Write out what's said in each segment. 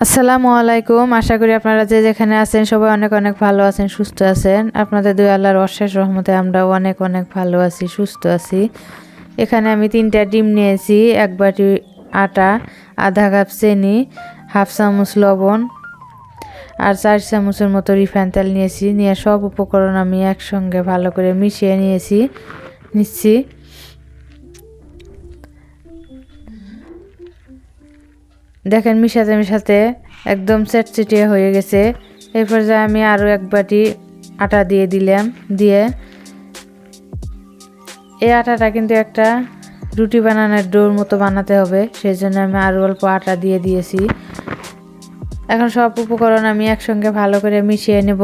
আসসালামু আলাইকুম। আশা করি আপনারা যে যেখানে আছেন সবাই অনেক অনেক ভালো আছেন, সুস্থ আছেন। আপনাদের দুই আল্লাহর অশেষ রহমতে আমরা অনেক অনেক ভালো আছি, সুস্থ আছি। এখানে আমি তিনটা ডিম নিয়েছি, এক বাটি আটা, আধা কাপ চিনি, হাফ চামচ লবণ আর চার চামচের মতো রিফাইন তেল নিয়েছি। নিয়ে সব উপকরণ আমি একসঙ্গে ভালো করে মিশিয়ে নিয়েছি, নিচ্ছি। দেখেন মিশাতে মিশাতে একদম চেটচিটিয়ে হয়ে গেছে। এরপর যে আমি আরও এক বাটি আটা দিয়ে দিলাম, দিয়ে এই আটাটা কিন্তু একটা রুটি বানানোর ডোর মতো বানাতে হবে সেই জন্য আমি আরও অল্প আটা দিয়ে দিয়েছি। এখন সব উপকরণ আমি একসঙ্গে ভালো করে মিশিয়ে নেব।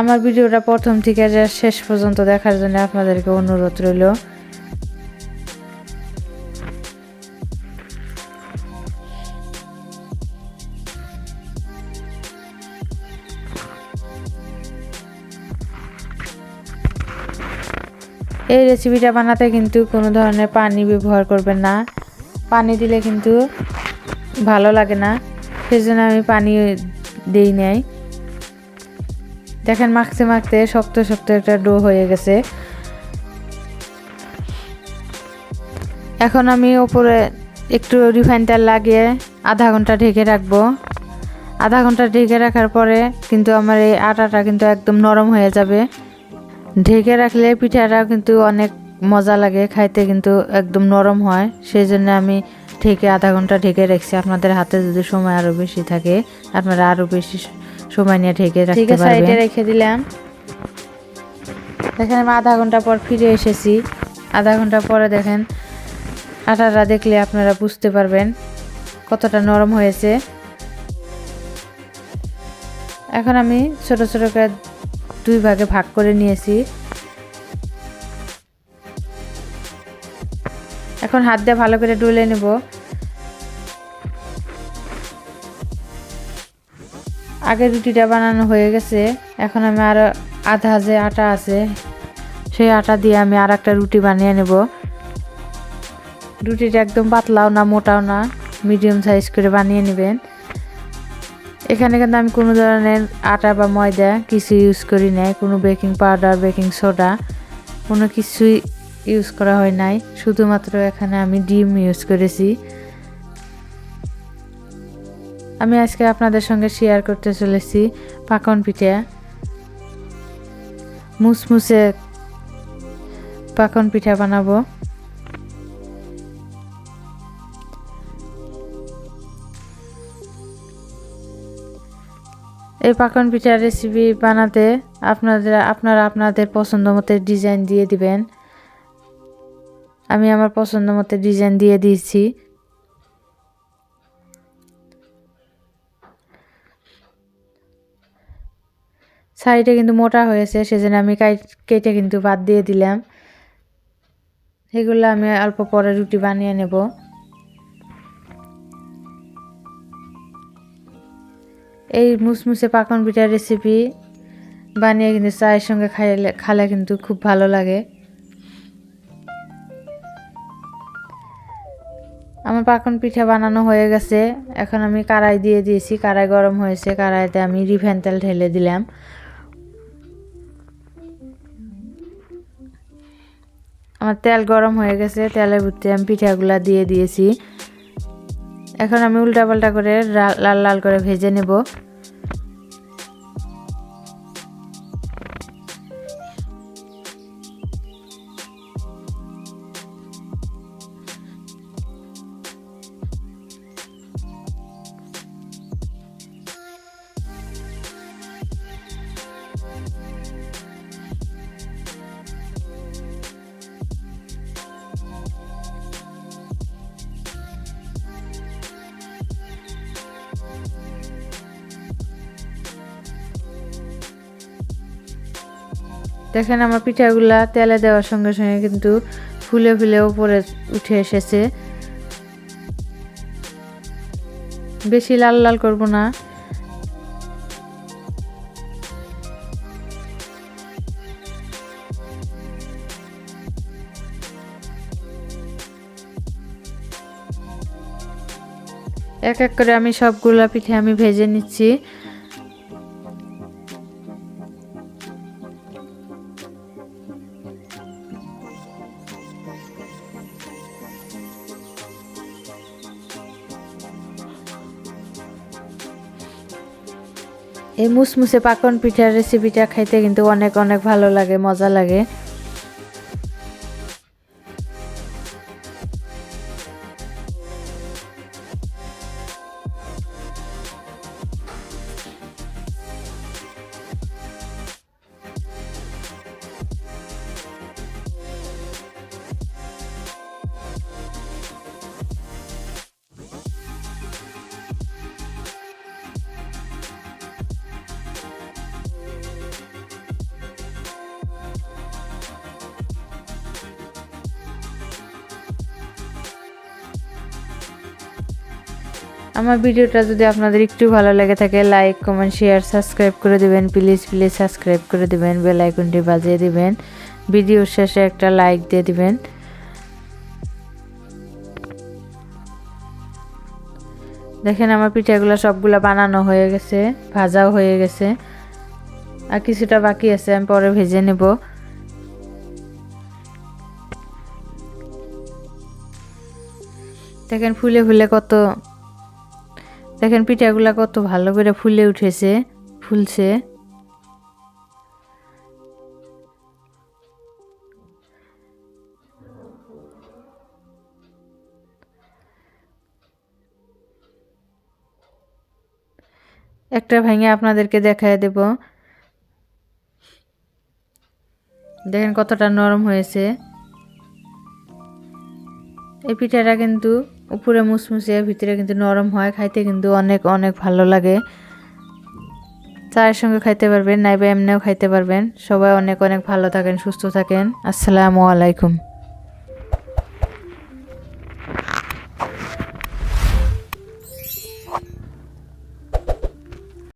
আমার ভিডিওটা প্রথম থেকে শেষ পর্যন্ত দেখার জন্য আপনাদেরকে অনুরোধ রইল। এই রেসিপিটা বানাতে কিন্তু কোনো ধরনের পানি ব্যবহার করবেন না। পানি দিলে কিন্তু ভালো লাগে না। সেই জন্য আমি পানি দিই নাই। দেখেন মাখতে মাখতে শক্ত শক্ত একটা ডো হয়ে গেছে। এখন আমি ওপরে একটু রিফাইন তেল লাগিয়ে আধা ঘণ্টা ঢেকে রাখব। আধা ঘণ্টা ঢেকে রাখার পরে কিন্তু আমার এই আটাটা কিন্তু একদম নরম হয়ে যাবে। ঢেকে রাখলে পিঠাটা কিন্তু অনেক মজা লাগে খাইতে কিন্তু একদম নরম হয়। সেই জন্য আমি ঢেকে আধা ঘণ্টা ঢেকে রাখছি। আপনাদের হাতে যদি সময় আরও বেশি থাকে আপনারা আরও বেশি সময় নিয়ে ঢেকে রাখতে পারবেন। রেখে দিলাম। দেখেন আমি আধা ঘণ্টা পর ফিরে এসেছি। আধা ঘণ্টা পরে দেখেন আটাটা দেখলে আপনারা বুঝতে পারবেন কতটা নরম হয়েছে। এখন আমি ছোট ছোট করে দুই ভাগে ভাগ করে নিয়েছি। এখন হাত দিয়ে ভালো করে ডলে নেব। আগে রুটিটা বানানো হয়ে গেছে। এখন আমি আরও আধা যে আটা আছে, সেই আটা দিয়ে আমি আর একটা রুটি বানিয়ে নেব। রুটিটা একদম পাতলাও না, মোটাও না, মিডিয়াম সাইজ করে বানিয়ে নেবেন। এখানে কিন্তু আমি কোনো ধরনের আটা বা ময়দা কিছু ইউজ করি নাই। কোনো বেকিং পাউডার বেকিং সোডা কোনো কিছুই ইউজ করা হয় নাই। শুধুমাত্র এখানে আমি ডিম ইউজ করেছি। আমি আজকে আপনাদের সঙ্গে শেয়ার করতে চলেছি পাকন পিঠা। মুসমুসে পাকন পিঠা বানাবো। এই পাকন পিঠার রেসিপি বানাতে আপনাদের, আপনারা আপনাদের পছন্দ মতো ডিজাইন দিয়ে দিবেন। আমি আমার পছন্দ মতো ডিজাইন দিয়ে দিয়েছি। শাড়িটা কিন্তু মোটা হয়েছে, সেজন্য আমি কেটে কিন্তু বাদ দিয়ে দিলাম। সেগুলো আমি অল্প পরে রুটি বানিয়ে নেব। এই মুসমুসে পাকন পিঠার রেসিপি বানিয়ে কিন্তু চায়ের সঙ্গে খাইলে খালে কিন্তু খুব ভালো লাগে। আমার পাকন পিঠা বানানো হয়ে গেছে। এখন আমি কারাই দিয়ে দিয়েছি। কারাই গরম হয়েছে। কারাইতে আমি রিফাইন তেল ঢেলে দিলাম। আমার তেল গরম হয়ে গেছে। তেলের ভিতরে আমি পিঠাগুলা দিয়ে দিয়েছি। এখন আমি উল্টা পাল্টা করে লাল লাল করে ভেজে নেব। দেখেন আমার পিঠাগুলা তেলে দেওয়ার সঙ্গে সঙ্গে কিন্তু ফুলে ফুলে উপরে উঠে এসেছে। বেশি লাল লাল করব না। এক এক করে আমি সবগুলা পিঠে আমি ভেজে নিচ্ছি। এই মুসমুসে পাকন পিঠার রেসিপিটা খাইতে কিন্তু অনেক অনেক ভালো লাগে মজা লাগে। আমার ভিডিওটা যদি আপনাদের একটু ভালো লেগে থাকে লাইক কমেন্ট শেয়ার সাবস্ক্রাইব করে দিবেন। প্লিজ প্লিজ সাবস্ক্রাইব করে দিবেন বেল আইকনটি বাজিয়ে দেবেন। ভিডিওর শেষে একটা লাইক দিয়ে দিবেন। দেখেন আমার পিঠাগুলো সবগুলো বানানো হয়ে গেছে, ভাজাও হয়ে গেছে। আর কিছুটা বাকি আছে, আমি পরে ভেজে নেব। দেখেন ফুলে ফুলে কত দেখেন পিঠাগুলা কত ভালো করে ফুলে উঠেছে, ফুলছে। একটা ভেঙে আপনাদেরকে দেখায় দেব। দেখেন কতটা নরম হয়েছে। এই পিঠাটা কিন্তু উপরে মুসমুসিয়া, ভিতরে কিন্তু নরম হয়। খাইতে কিন্তু অনেক অনেক ভালো লাগে। চায়ের সঙ্গে খাইতে পারবেন, নাইবা এমনিও খাইতে পারবেন। সবাই অনেক অনেক ভালো থাকেন, সুস্থ থাকেন। আসসালামু আলাইকুম।